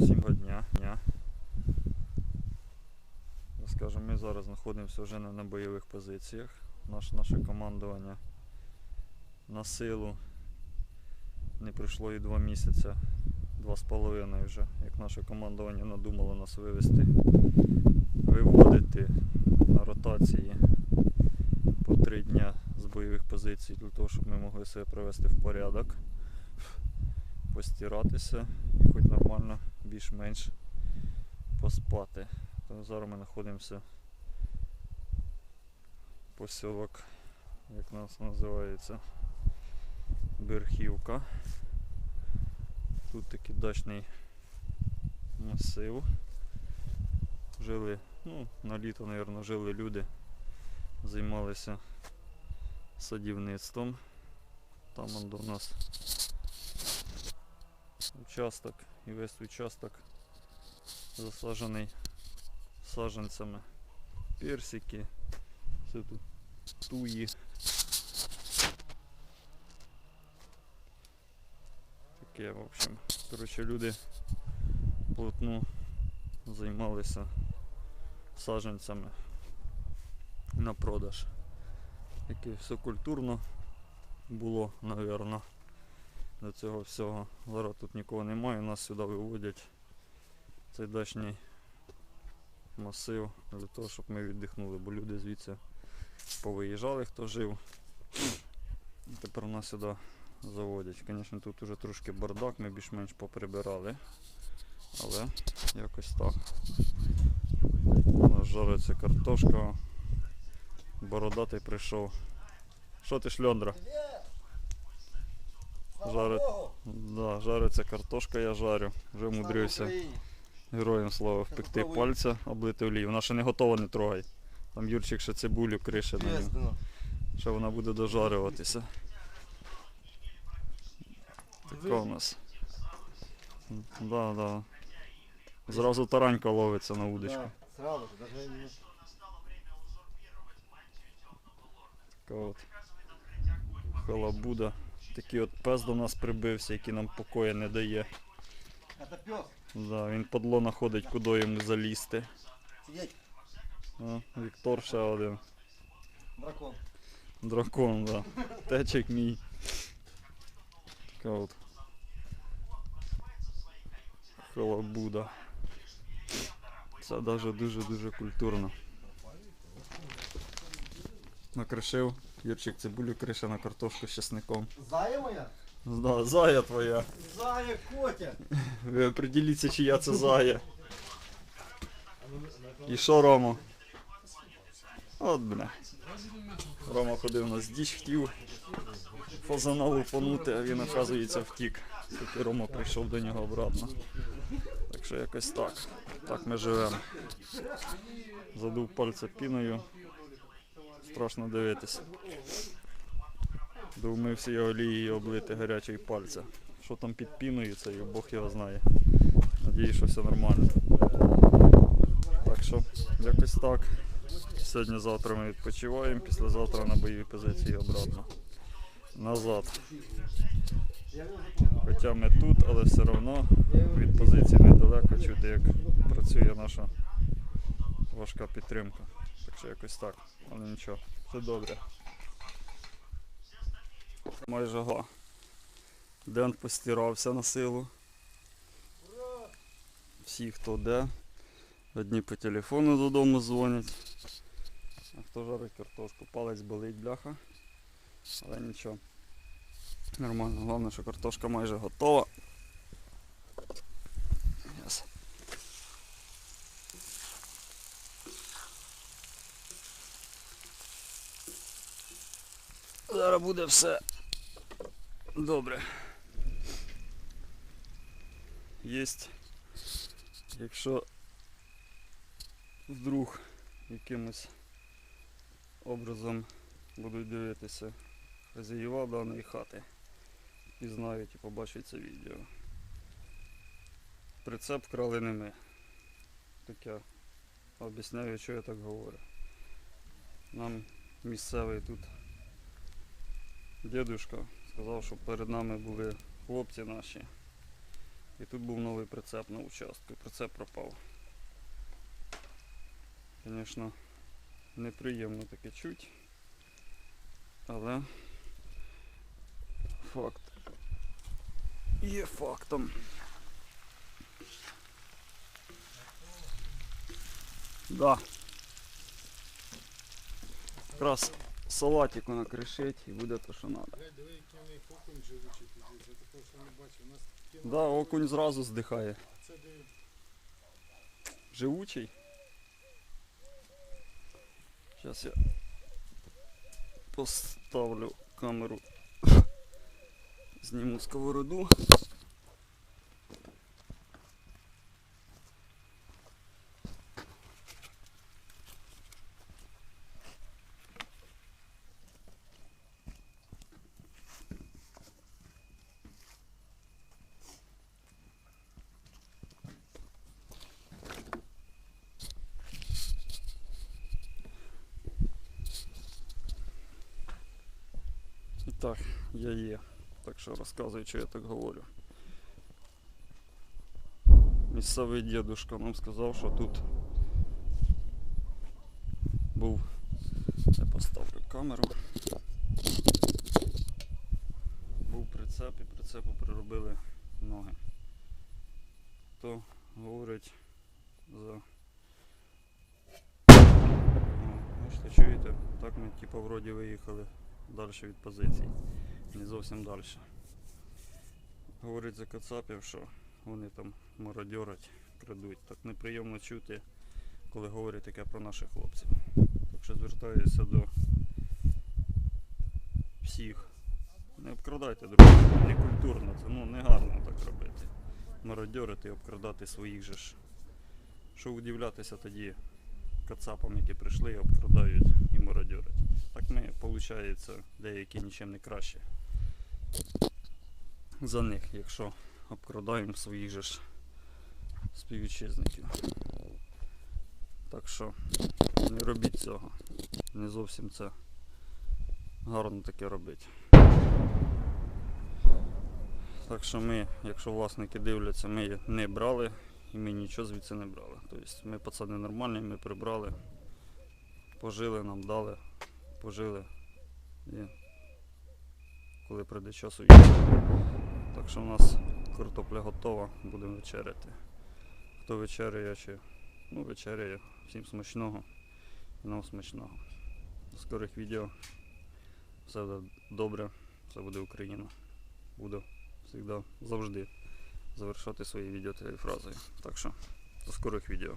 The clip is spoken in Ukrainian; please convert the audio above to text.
Всім дня. дня. Скажімо, ми зараз знаходимося вже на бойових позиціях. Наш, наше командування на силу не пройшло і два місяці, два з половиною вже, як наше командування надумало нас вивести, виводити на ротації по три дня з бойових позицій для того, щоб ми могли себе привести в порядок, постиратися і хоч нормально більш-менш поспати. То зараз ми знаходимося посілок, як нас називається, Верхівка. Тут такий дачний масив. Жили, ну, на літо, мабуть, жили люди, займалися садівництвом. Там до нас участок і весь участок засаджений саджанцями. Персики, все тут туї. Таке, в общем. Коротше, люди плотно займалися саджанцями на продаж. Яке все культурно було, напевно, до цього всього. Зараз тут нікого немає, нас сюди виводять цей дачний масив для того, щоб ми віддихнули, бо люди звідси повиїжджали, хто жив. І Тепер нас сюди заводять. Звісно, тут уже трошки бардак, ми більш-менш поприбирали. Але якось так. У нас жариться картошка. Бородатий прийшов. Що ти шльондра? Жарить. Да, жариться картошка, я жарю. Вже вмудрився. Героям слава впекти пальця, облити олію. Вона ще не готова, не трогай. Там Юрчик ще цибулю крише на нього. Ще вона буде дожарюватися. Така у нас. Да, да. Зразу таранька ловиться на удочку. Сразу. Така от халабуда. Такий от пес до нас прибився, який нам покою не дає. Это пес. Да, він подло знаходить, куди йому залізти. Сидеть, А, Віктор ще один. дракон. Дракон, да. Течик мій. Така от. Халабуда. Це даже дуже-дуже культурно. Накришив. Юрчик цибулю крише на картошку з чесником. Зая моя? Да, зая твоя. Зая, Котя. Ви определіться, чия це зая. І що, Рома? От бля. Рома ходив на діч, хотів фазана лупанути, а він, оказується, втік. Тільки Рома прийшов до нього обратно. Так що якось так. Так ми живемо. Задув пальця піною. Страшно дивитися. Довмився я олією облити гарячий пальця. Що там під піною, це Бог його знає. Надіюсь, що все нормально. Так що, якось так. Сьогодні-завтра ми відпочиваємо, післязавтра на бойові позиції обратно. Назад. Хоча ми тут, але все одно від позиції недалеко чути, як працює наша важка підтримка. Що якось так. Але нічого, все добре. Майже га. Ден постирався на силу. Всі, хто де. Одні по телефону додому дзвонять. А хто жарить картошку? Палець болить бляха. Але нічого. Нормально. Головне, що картошка майже готова. Зараз буде все добре. Єсть. Якщо вдруг якимось образом будуть дивитися хазяїва даної хати і знають і побачать це відео. Прицеп вкрали не ми. Таке об'ясняю, що я так говорю. Нам місцевий тут дідушка сказав, що перед нами були хлопці наші, І тут був новий прицеп на участку. Прицеп пропав. Звісно, неприємно таке чуть. Але факт є фактом. Да. Якраз салатику накришить і буде то, що треба. Диви, який них окунь живучий піздець. Я такого ще не бачив. У нас такі Да, окунь зразу здихає. А це диви. Живучий. Зараз я поставлю камеру. Зніму сковороду. І так, я є. Так що розказую, що я так говорю. Місцевий дідушка нам сказав, що тут був. Я поставлю камеру. Був прицеп і прицепу приробили ноги. То говорить за. О, Бачите, чуєте? Так ми типу вроді виїхали далі від позицій. Не зовсім далі. Говорить за кацапів, що вони там мародьорять, крадуть. Так неприємно чути, коли говорять таке про наших хлопців. Так що звертаюся до всіх. Не обкрадайте, друзі, не культурно, це ну не гарно так робити. Мародьорити і обкрадати своїх же ж. Що удивлятися тоді кацапам, які прийшли і обкрадають і мародьорять. Так ми, виходить, деякі нічим не краще за них, якщо обкрадаємо своїх же ж співвітчизників. Так що не робіть цього. Не зовсім це гарно таке робити. Так що ми, якщо власники дивляться, ми не брали і ми нічого звідси не брали. Тобто ми пацани нормальні, ми прибрали, пожили, нам дали, пожили і коли прийде час уїдемо. Так що в нас картопля готова, будемо вечеряти. Хто вечеряє чи ну, вечеряє, всім смачного і нам смачного. До скорих відео. Все буде добре, все буде Україна. Буду завжди завершати свої відео тією фразою. Так що до скорих відео.